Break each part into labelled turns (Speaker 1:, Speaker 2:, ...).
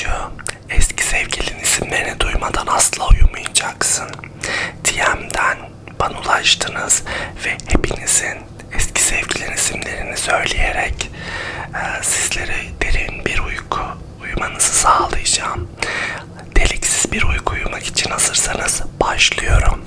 Speaker 1: çocuğum. Eski sevgilinin isimlerini duymadan asla uyumayacaksın. DM'den bana ulaştınız ve hepinizin eski sevgilinin isimlerini söyleyerek e, sizlere derin bir uyku uyumanızı sağlayacağım. Deliksiz bir uyku uyumak için hazırsanız başlıyorum.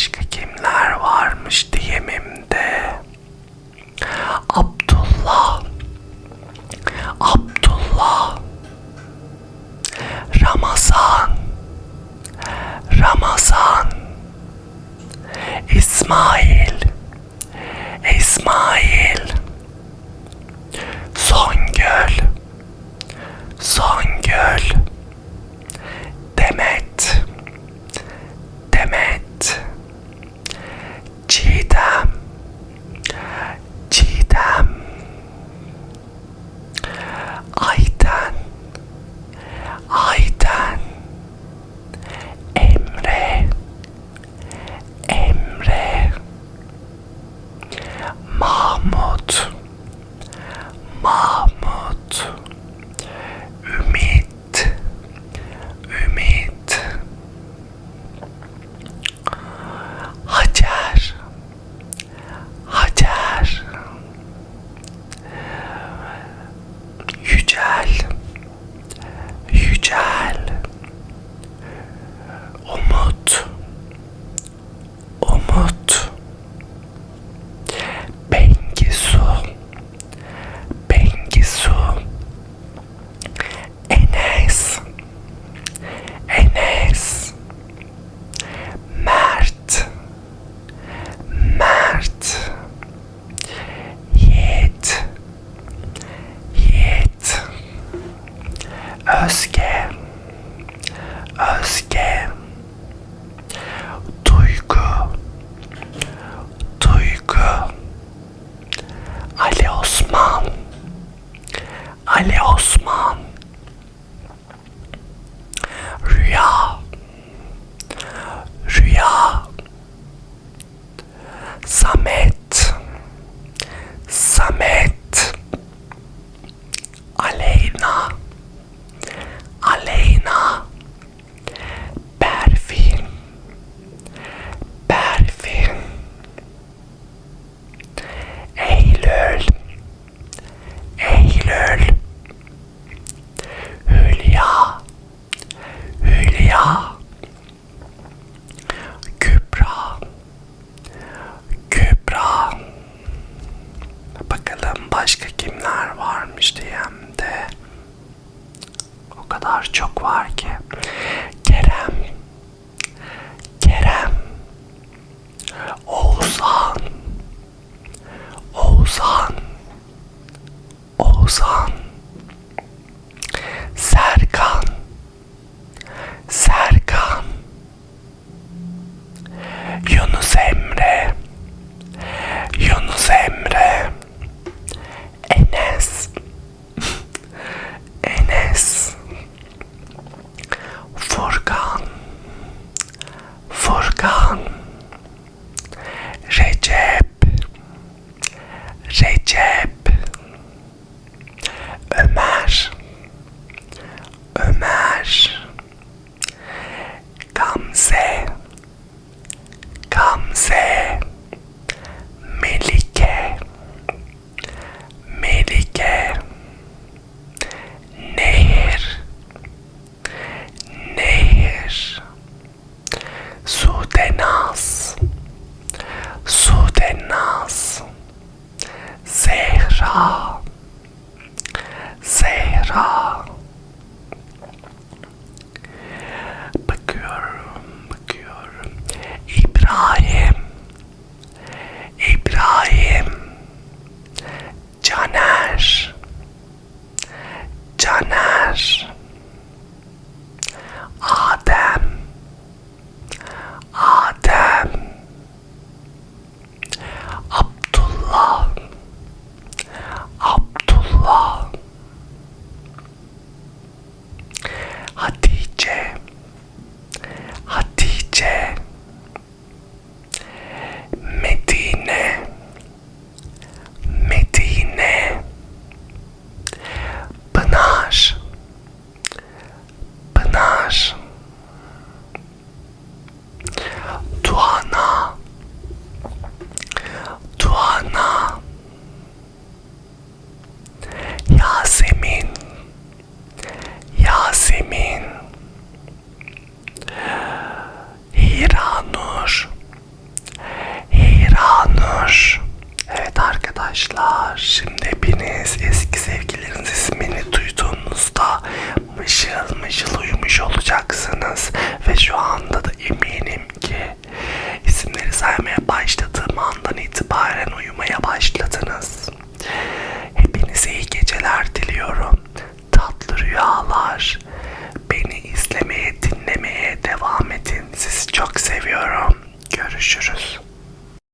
Speaker 1: başka kimler varmış diyemem de. Abdullah, Abdullah, Ramazan, Ramazan, İsmail, İsmail, scam. varmış DM'de. O kadar çok var ki. Kerem. Kerem. Oğuzhan. Oğuzhan. Oğuzhan.